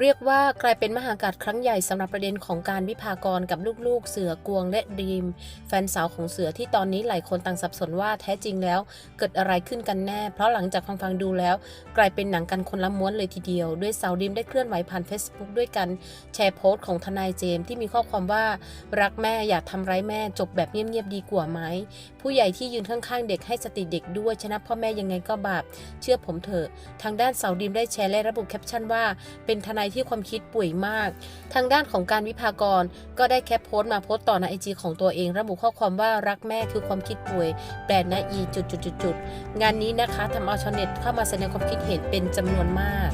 เรียกว่ากลายเป็นมหากาศครั้งใหญ่สำหรับประเด็นของการวิพากรกับลูกๆ เสือกวงและดีม แฟนสาวของเสือที่ตอนนี้หลายคนต่างสับสนว่าแท้จริงแล้ว เกิดอะไรขึ้นกันแน่ เพราะหลังจากฟังๆดูแล้ว กลายเป็นหนังกันคนละม้วนเลยทีเดียว ด้วยสาวดิมได้เคลื่อนไหวผ่าน Facebook ด้วยกันแชร์โพสต์ของทนายเจมส์ที่มีข้อความว่ารักแม่อย่าทำร้ายแม่จบแบบเงียบๆดีกว่าไหมผู้ใหญ่ที่ยืนข้างๆ เด็กให้สติเด็กด้วยชนะพ่อแม่ยังไงก็บาปเชื่อผมเถอะ ทางด้านสาวดิมได้แชร์และระบุแคปชั่นว่าเป็นทนายที่ความคิดป่วยมาก ทางด้านของการวิพากรก็ได้แคปโพสต์มาโพสต์ต่อในไอจีของตัวเอง ระบุข้อความว่ารักแม่คือความคิดป่วย แปลนะอีจุดจุดจุดจุดๆๆๆงานนี้นะคะทำเอาชาวเน็ตเข้ามาแสดงความคิดเห็นเป็นจำนวนมาก